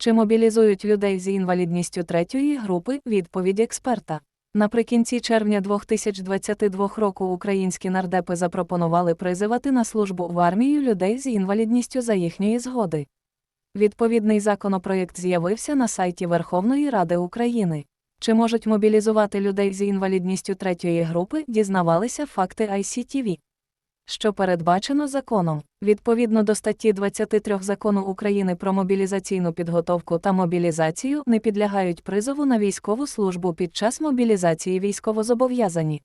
Чи мобілізують людей з інвалідністю третьої групи? Відповідь експерта. Наприкінці червня 2022 року українські нардепи запропонували призивати на службу в армію людей з інвалідністю за їхньої згоди. Відповідний законопроєкт з'явився на сайті Верховної Ради України. Чи можуть мобілізувати людей з інвалідністю третьої групи, дізнавалися факти ICTV. Що передбачено законом, відповідно до статті 23 закону України про мобілізаційну підготовку та мобілізацію, не підлягають призову на військову службу під час мобілізації військовозобов'язані,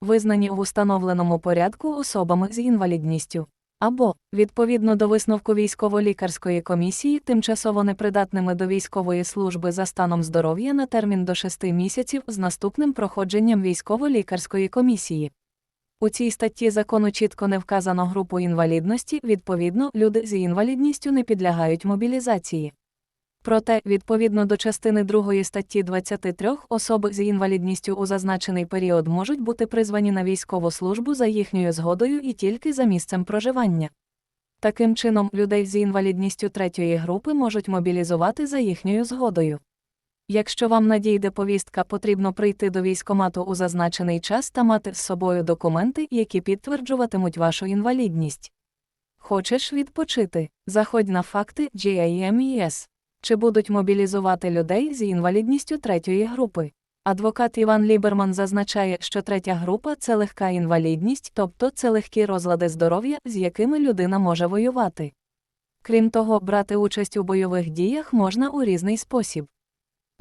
визнані в установленому порядку особами з інвалідністю. Або, відповідно до висновку військово-лікарської комісії, тимчасово непридатними до військової служби за станом здоров'я на термін до 6 місяців з наступним проходженням військово-лікарської комісії. У цій статті закону чітко не вказано групу інвалідності, відповідно, люди з інвалідністю не підлягають мобілізації. Проте, відповідно до частини 2 статті 23, особи з інвалідністю у зазначений період можуть бути призвані на військову службу за їхньою згодою і тільки за місцем проживання. Таким чином, людей з інвалідністю третьої групи можуть мобілізувати за їхньою згодою. Якщо вам надійде повістка, потрібно прийти до військомату у зазначений час та мати з собою документи, які підтверджуватимуть вашу інвалідність. Хочеш відпочити? Заходь на факти GIMES. Чи будуть мобілізувати людей з інвалідністю третьої групи? Адвокат Іван Ліберман зазначає, що третя група це легка інвалідність, тобто це легкі розлади здоров'я, з якими людина може воювати. Крім того, брати участь у бойових діях можна у різний спосіб.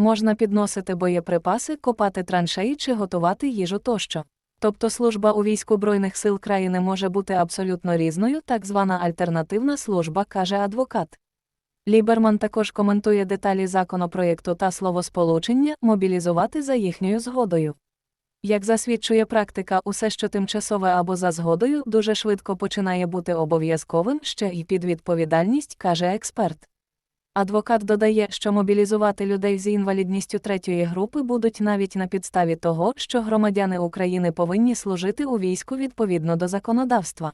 Можна підносити боєприпаси, копати траншеї чи готувати їжу тощо. Тобто служба у війську Збройних сил країни може бути абсолютно різною, так звана альтернативна служба, каже адвокат. Ліберман також коментує деталі законопроєкту та словосполучення мобілізувати за їхньою згодою. Як засвідчує практика, усе, що тимчасове або за згодою, дуже швидко починає бути обов'язковим ще й під відповідальність, каже експерт. Адвокат додає, що мобілізувати людей з інвалідністю третьої групи будуть навіть на підставі того, що громадяни України повинні служити у війську відповідно до законодавства.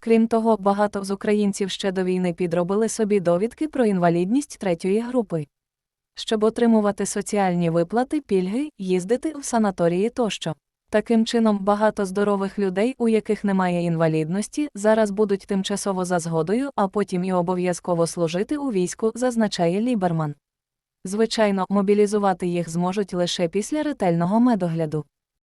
Крім того, багато з українців ще до війни підробили собі довідки про інвалідність третьої групи. Щоб отримувати соціальні виплати, пільги, їздити в санаторії тощо. Таким чином, багато здорових людей, у яких немає інвалідності, зараз будуть тимчасово за згодою, а потім і обов'язково служити у війську, зазначає Ліберман. Звичайно, мобілізувати їх зможуть лише після ретельного медогляду.